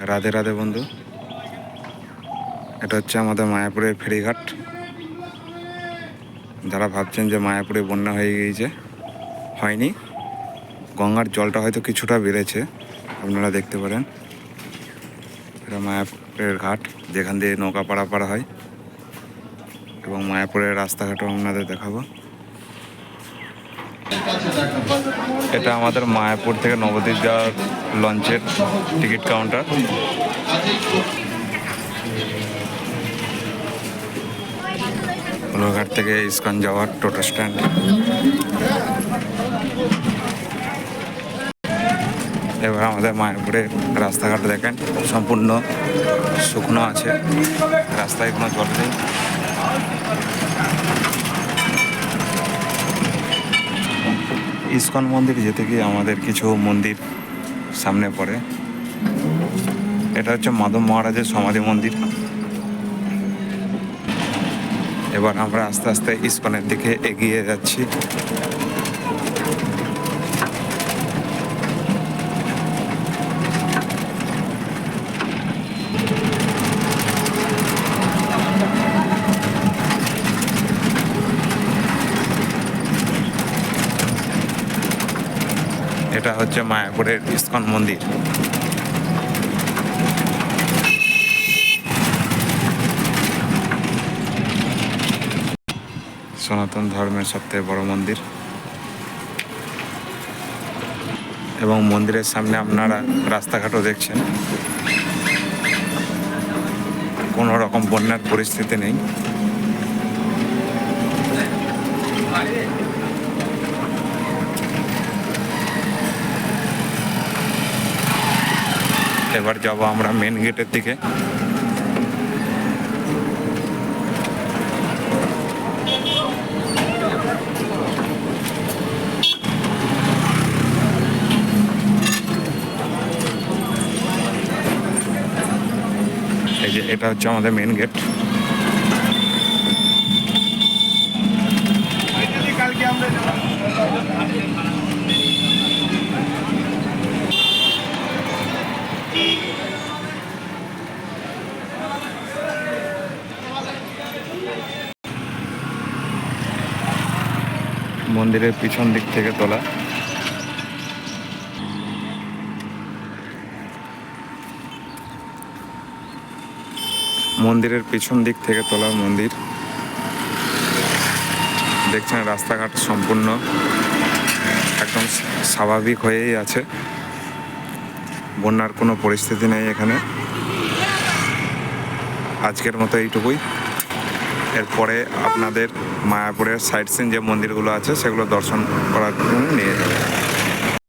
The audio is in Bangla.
রাধে রাধে বন্ধু। এটা হচ্ছে আমাদের মায়াপুরের ফেরিঘাট। যারা ভাবছেন যে মায়াপুরে বন্যা হয়ে গিয়েছে, হয়নি। গঙ্গার জলটা হয়তো কিছুটা বেড়েছে, আপনারা দেখতে পারেন। এটা মায়াপুরের ঘাট, যেখান দিয়ে নৌকা পারাপার হয়। এবং মায়াপুরের রাস্তাঘাটও আপনাদের দেখাবো। এটা আমাদের মায়াপুর থেকে নবদ্বীপ যাওয়ার লঞ্চের টিকিট কাউন্টার। ঘাট থেকে ইস্কন যাওয়ার টোটো স্ট্যান্ড। এবার আমাদের মায়াপুরে রাস্তাঘাট দেখেন, সম্পূর্ণ শুকনো আছে, রাস্তায় কোনো জল নেই। ইস্কন মন্দির যেতে গিয়ে আমাদের কিছু মন্দির সামনে পড়ে। এটা হচ্ছে মাধব মহারাজের সমাধি মন্দির। এবার আমরা আস্তে আস্তে ইস্কনের দিকে এগিয়ে যাচ্ছি। এটা হচ্ছে মায়াপুরের ইস্কন মন্দির। সনাতন ধর্মের সবথেকে বড় মন্দির। এবং মন্দিরের সামনে আপনারা রাস্তাঘাটও দেখছেন। কোনো রকম বন্যার পরিস্থিতি নেই। এবার যাব আমরা মেন গেটের দিকে। এটা হচ্ছে আমাদের মেন গেট মন্দিরের পিছন দিক থেকে তোলা। মন্দিরের পিছন দিক থেকে তোলা মন্দির। দেখছেন, রাস্তাঘাট সম্পূর্ণ একদম স্বাভাবিক হয়েই আছে। বন্যার কোনো পরিস্থিতি নেই এখানে। আজকের মতো এইটুকুই। এরপরে আপনাদের মায়াপুরের সাইট সিন যে মন্দিরগুলো আছে সেগুলো দর্শন করার জন্য নিয়ে যাবে।